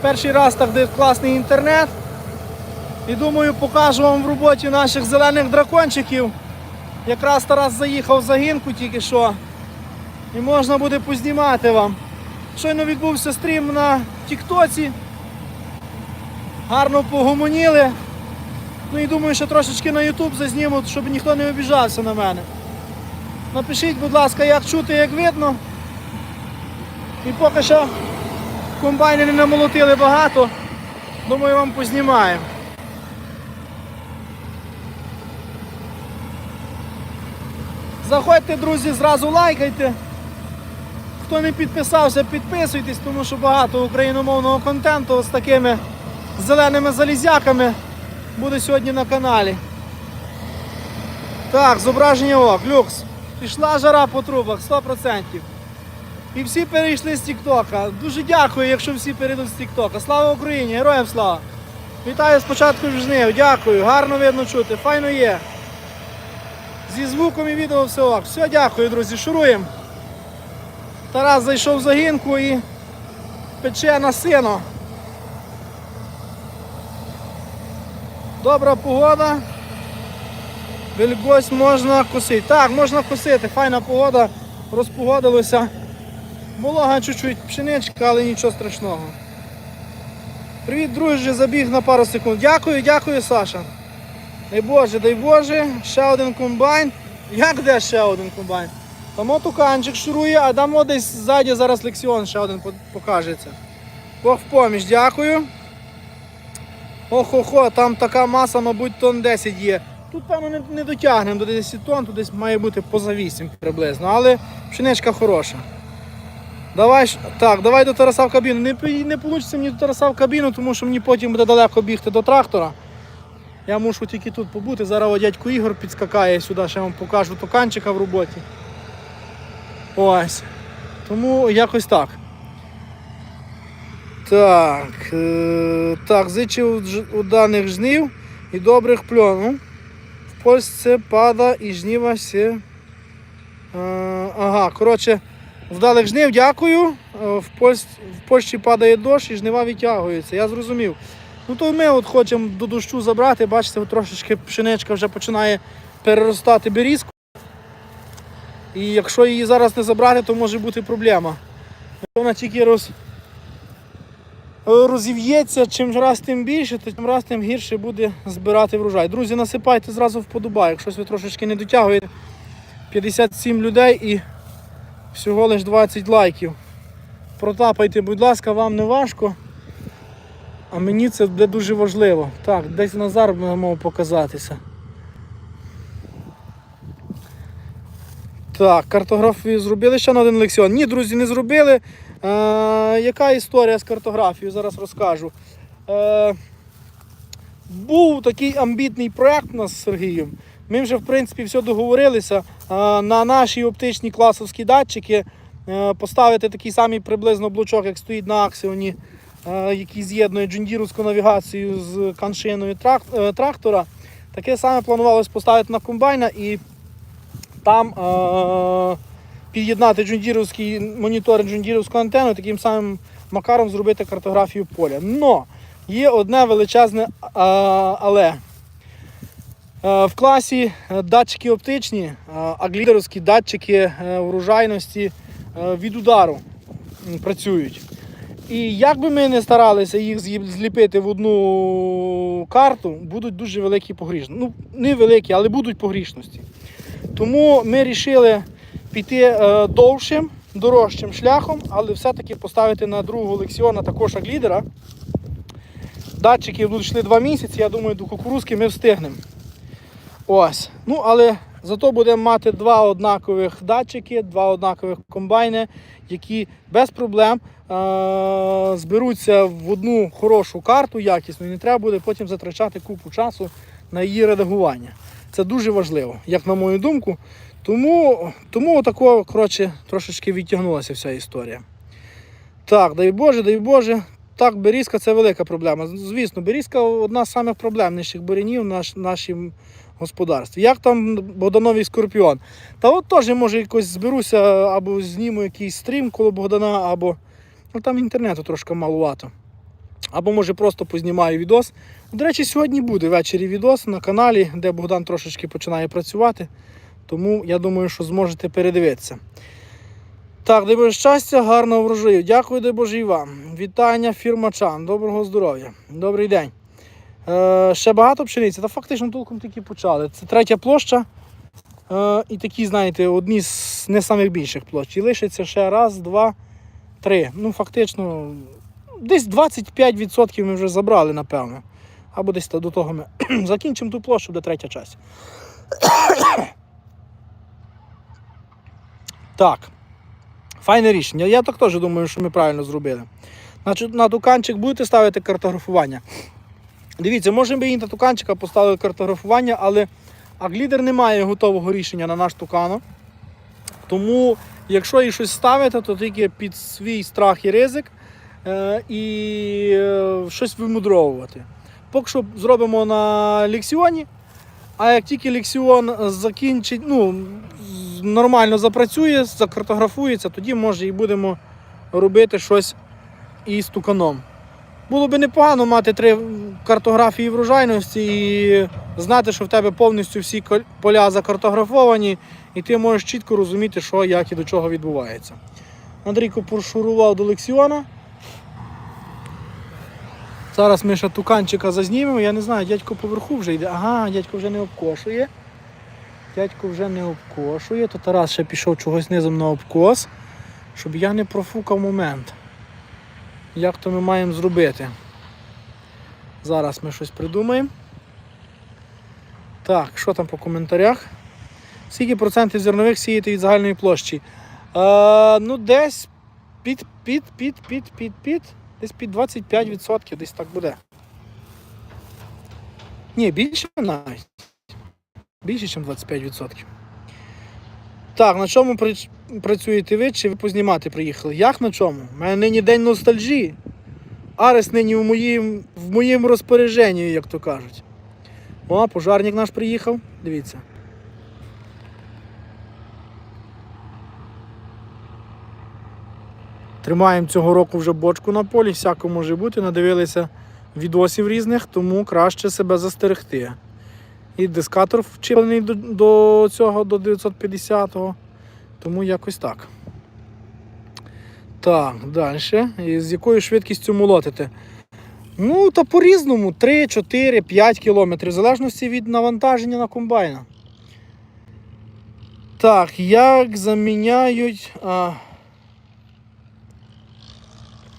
Перший раз так де класний інтернет. І думаю, покажу вам в роботі наших зелених дракончиків. Якраз Тарас заїхав в загінку тільки що. І можна буде познімати вам. Щойно відбувся стрім на Тіктоці. Гарно погомоніли. Ну і думаю, що трошечки на YouTube зазнімуть, щоб ніхто не обіжався на мене. Напишіть, будь ласка, як чути, як видно. І поки що комбайни не намолотили багато. Думаю, вам познімаємо. Заходьте, друзі, зразу лайкайте. Хто не підписався, підписуйтесь, тому що багато україномовного контенту з такими зеленими залізяками буде сьогодні на каналі. Так, зображення ок, люкс. Пішла жара по трубах, 100%. І всі перейшли з Тіктока. Дуже дякую, якщо всі перейдуть з Тіктока. Слава Україні! Героям слава! Вітаю з початку жнив, дякую, гарно видно чути, файно є. Зі звуком і відео все ок. Все, дякую, друзі, шуруємо. Тарас зайшов в загінку і пече на сино. Добра погода. Вільгось можна косити. Так, можна косити, файна погода, розпогодилося. Волога чуть-чуть пшеничка, але нічого страшного. Привіт, друже, забіг на пару секунд. Дякую, дякую, Саша. Дай Боже, дай Боже, ще один комбайн. Як де ще один комбайн? Там отуканчик шурує, а там десь ззаді зараз лексіон ще один покажеться. Бог в поміч, дякую. Охо-хо, там така маса, мабуть, тонн 10 є. Тут, певно, не, не дотягнемо до 10 тонн, тут десь має бути поза 8 приблизно, але пшеничка хороша. Давай, так, давай до Тараса в кабіну. Не, не вийде мені до Тараса в кабіну, тому що мені потім буде далеко бігти до трактора. Я мушу тільки тут побути. Зараз дядько Ігор підскакає сюди, ще вам покажу токанчика в роботі. Ось. Тому якось так. Так. Е, так, зичив дж- уданих жнив і добрих пльон. Ну, В Польщі пада і жніва сі. Е, ага, коротше, вдалих жнив, дякую. Е, В Польщі, в Польщі падає дощ і жнива відтягуються. Я зрозумів. Ну то ми от хочемо до дощу забрати, бачите, трошечки пшеничка вже починає переростати берізку. І якщо її зараз не забрати, то може бути проблема. Вона тільки роз... розів'ється, чим раз тим більше, то тим раз тим гірше буде збирати врожай. Друзі, насипайте зразу вподобай. Якщо ви трошечки не дотягуєте 57 людей і всього лиш 20 лайків. Протапайте, будь ласка, вам не важко. А мені це буде дуже важливо. Так, десь Назар мав показатися. Так, картографію зробили ще на один лексіон. Ні, друзі, не зробили. Е, яка історія з картографією? Зараз розкажу. Е, був такий амбітний проєкт у нас з Сергієм. Ми вже в принципі все договорилися. На наші оптичні класовські датчики е, поставити такий самий приблизно блочок, як стоїть на Аксіоні, е, який з'єднує джундірівську навігацію з каншиною е, трактора. Таке саме планувалось поставити на комбайна і там під'єднати джундірівський монітор джундірівську антенну, таким самим макаром зробити картографію поля. Но є одне величезне але. Е, В класі е, датчики оптичні, е, аглідеровські датчики е, врожайності е, від удару працюють. І як би ми не старалися їх зліпити в одну карту, будуть дуже великі погрішності. Ну, не великі, але будуть погрішності. Тому ми вирішили піти довшим, дорожчим шляхом, але все-таки поставити на другого лексіона також аглідера. Датчики будуть йшли два місяці, я думаю, до кукурузки ми встигнемо. Ось. Ну, але зато будемо мати два однакових датчики, два однакових комбайни, які без проблем е- зберуться в одну хорошу карту якісну і не треба буде потім затрачати купу часу на її редагування. Це дуже важливо, як на мою думку. Тому, тому отако, коротше, трошечки відтягнулася вся історія. Так, дай Боже, дай Боже. Так, берізка це велика проблема. Звісно, берізка одна з самих проблемніших бурянів в наш, нашім господарстві. Як там Богдановий скорпіон? Та от теж може якось зберуся або зніму якийсь стрім коло Богдана, або ну, там інтернету трошки малувато. Або може просто познімаю відос. До речі, сьогодні буде ввечері відос на каналі, де Богдан трошечки починає працювати. Тому я думаю, що зможете передивитися. Так, дай Боже щастя, гарного врожаю. Дякую, дай Боже і вам. Вітання фірмачан. Доброго здоров'я. Добрий день. Е, ще багато пшениці, та фактично толком тільки почали. Це третя площа. Е, і такі, знаєте, одні з не самих більших площ. І лишиться ще раз, два, три. Ну, фактично, десь 25% ми вже забрали, напевно. Або десь до того ми закінчимо ту площу, буде третя часть. так. Файне рішення. Я так теж думаю, що ми правильно зробили. Значить, на туканчик будете ставити картографування. Дивіться, може ми і на туканчика поставили картографування, але Аглідер не має готового рішення на наш тукано. Тому, якщо і щось ставите, то тільки під свій страх і ризик е, і е, щось вимудровувати. Поки що зробимо на лексіоні, а як тільки лексіон закінчить, ну, нормально запрацює, закартографується, тоді може і будемо робити щось із туканом. Було б непогано мати три картографії врожайності і знати, що в тебе повністю всі поля закартографовані, і ти можеш чітко розуміти, що, як і до чого відбувається. Андрійко прошурував до лексіона. Зараз ми ще туканчика зазнімемо. Я не знаю, дядько поверху вже йде. Ага, дядько вже не обкошує. Дядько вже не обкошує, то Тарас ще пішов чогось низом на обкос, щоб я не профукав момент. Як то ми маємо зробити? Зараз ми щось придумаємо. Так, що там по коментарях? Скільки процентів зернових сіяти від загальної площі? Е, ну, десь під, під, під, під, під, під. Десь під 25%, десь так буде. Ні, більше навіть. Більше, ніж 25%. Так, на чому працюєте ви, чи ви познімати приїхали? Як на чому? У мене нині день ностальжі. Арес нині в моїм, в моєму розпорядженні, як то кажуть. О, пожарник наш приїхав. Дивіться. Тримаємо цього року вже бочку на полі, всяко може бути. Надивилися відосів різних, тому краще себе застерегти. І дискатор вчеплений до, до цього, до 950-го. Тому якось так. Так, далі. І з якою швидкістю молотити? Ну, та по-різному. 3, 4, 5 кілометрів, в залежності від навантаження на комбайна. Так, як заміняють. А...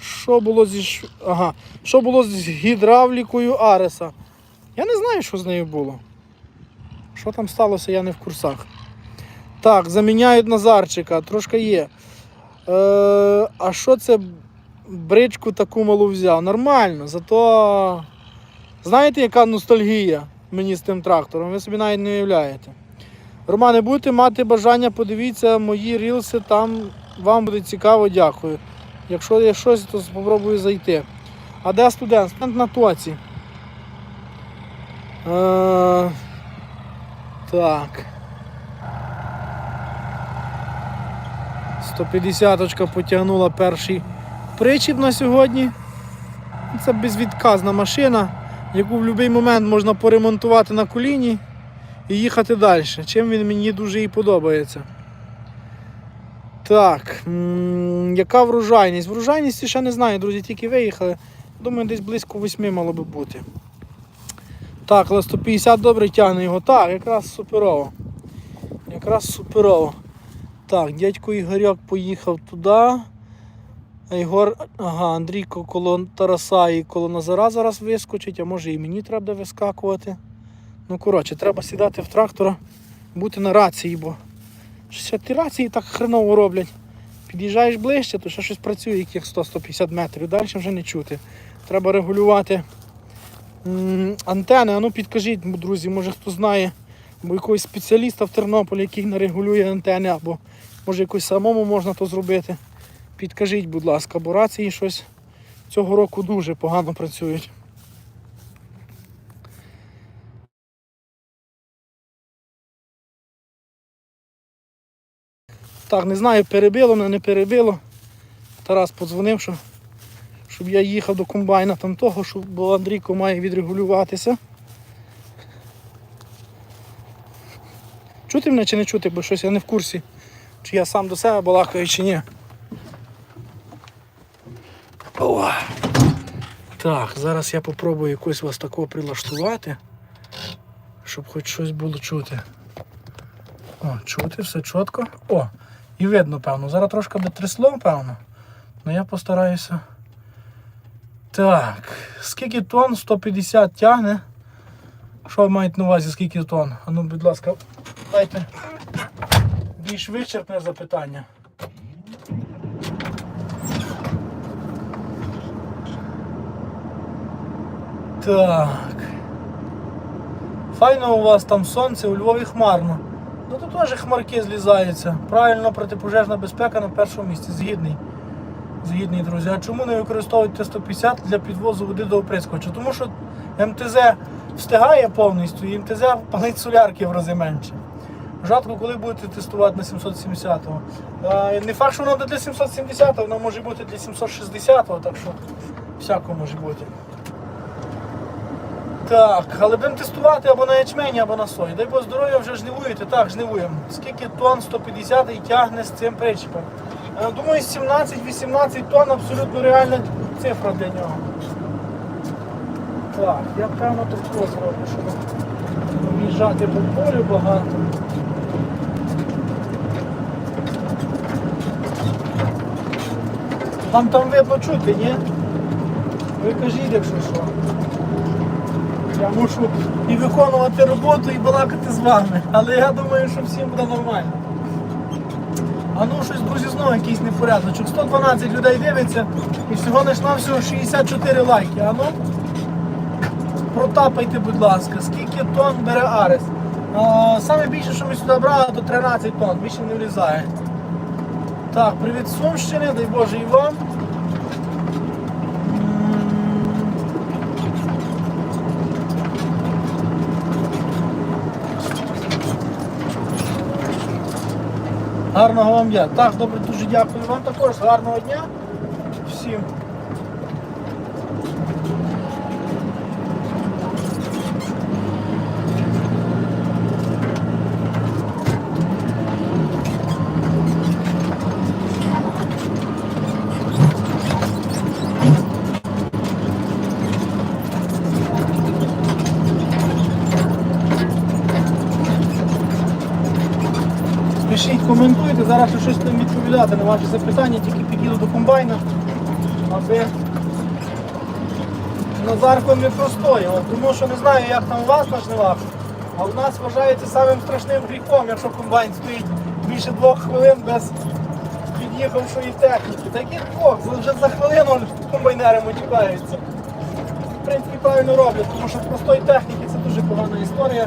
Що було зі ага. Що було з гідравлікою Ареса? Я не знаю, що з нею було. Що там сталося, я не в курсах. Так, заміняють Назарчика, трошки є. Е, а що це бричку таку малу взяв? Нормально, зато знаєте, яка ностальгія мені з тим трактором? Ви собі навіть не уявляєте. Романе, будете мати бажання, подивіться мої рілси, там вам буде цікаво, дякую. Якщо є щось, то спробую зайти. А де студент? Студент на тоці. Е, так. 150-очка потягнула перший причіп на сьогодні. Це безвідказна машина, яку в будь-який момент можна поремонтувати на коліні і їхати далі. Чим він мені дуже і подобається. Так, яка врожайність? Врожайність ще не знаю, друзі, тільки виїхали. Думаю, десь близько 8 мало би бути. Так, але 150 добре тягне його. Так, якраз суперово. Якраз суперово. Так, дядько Ігорьок поїхав туди. Ігор, ага, Андрійко коло Тараса і коло Назара зараз вискочить, а може і мені треба вискакувати. Ну, коротше, треба сідати в трактора, бути на рації, бо щось ті рації так хреново роблять. Під'їжджаєш ближче, то ще щось працює, яких 100-150 метрів. Далі вже не чути. Треба регулювати м, антени. А ну підкажіть, друзі, може хто знає, бо якогось спеціаліста в Тернополі, який нарегулює антени, або може якось самому можна то зробити. Підкажіть, будь ласка, бо рації щось цього року дуже погано працюють. Так, не знаю, перебило мене, не перебило. Тарас подзвонив, що, що щоб я їхав до комбайна там того, щоб, бо Андрійко має відрегулюватися. Чути мене чи не чути, бо щось я не в курсі, чи я сам до себе балакаю, чи ні. О. Так, зараз я попробую якось вас такого прилаштувати, щоб хоч щось було чути. О, чути, все чітко. О, і видно, певно. Зараз трошки буде трясло, певно. Ну я постараюся. Так, скільки тонн? 150 тягне. Що ви маєте на увазі, скільки тонн? А ну, будь ласка, дайте більш вичерпне запитання. Так. Файно у вас там сонце, у Львові хмарно. Ну тут теж хмарки злізаються. Правильно, протипожежна безпека на першому місці. Згідний. Згідний, друзі. А чому не використовують Т-150 для підвозу води до оприскувача? Тому що МТЗ встигає повністю і МТЗ палить солярки в рази менше. Жатку, коли будете тестувати на 770-го. Не факт, що воно буде для 770-го, воно може бути для 760-го, так що всяко може бути. Так, але будемо тестувати або на ячмені, або на сої. Дай Бог здоров'я вже жнивуєте. Так, жнивуємо. Скільки тонн 150 і тягне з цим причепом? Е, Думаю, 17-18 тонн абсолютно реальна цифра для нього. Так, я певно тут зроблю, щоб об'їжджати по полю багато. Вам там видно чути, ні? Ви кажіть, якщо що. Я мушу і виконувати роботу, і балакати з вами. Але я думаю, що всім буде нормально. А ну щось, друзі, знову якийсь непорядочок. 112 людей дивиться і всього лиш на всього 64 лайки. А ну протапайте, будь ласка, скільки тонн бере Арес. А, саме більше, що ми сюди брали, то 13 тонн, більше не влізає. Так, привіт Сумщини, дай Боже і вам. Гарного вам дня. Так, добре, дуже дякую вам також. Гарного дня всім. Коментуйте, зараз щось там відповідати на ваші запитання, тільки під'їду до комбайна, аби Назарком не простояв, тому що не знаю, як там у вас на жнивах, а у нас вважається самим страшним гріхом, якщо комбайн стоїть більше двох хвилин без під'їхавшої техніки. Таких двох, вже за хвилину комбайнери матюкаються. В принципі, правильно роблять, тому що простої техніки це дуже погана історія.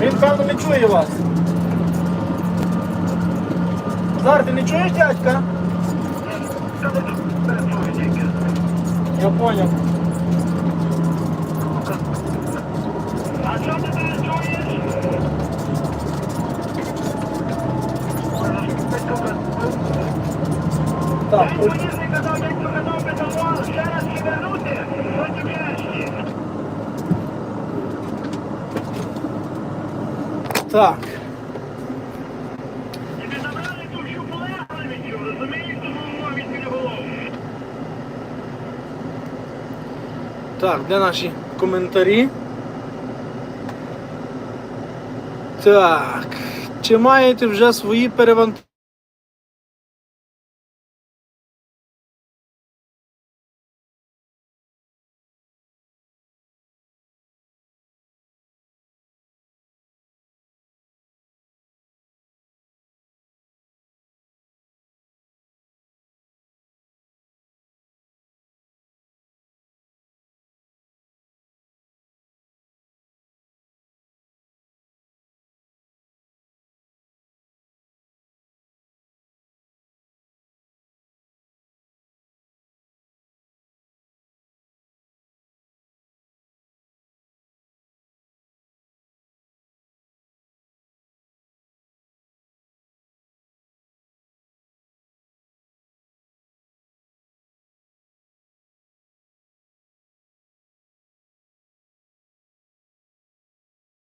Він, певно, не чує вас. Назар, ти не чуєш дядька? Я поняв. А що ти не чуєш? Так, День мені не казав, як казав металон, ще раз і вернути, проти честі. так. Тобі забрали ту всю полегливість, розумієш, тому від від голову. Так, де наші коментарі? Так. Чи маєте вже свої перевантаження?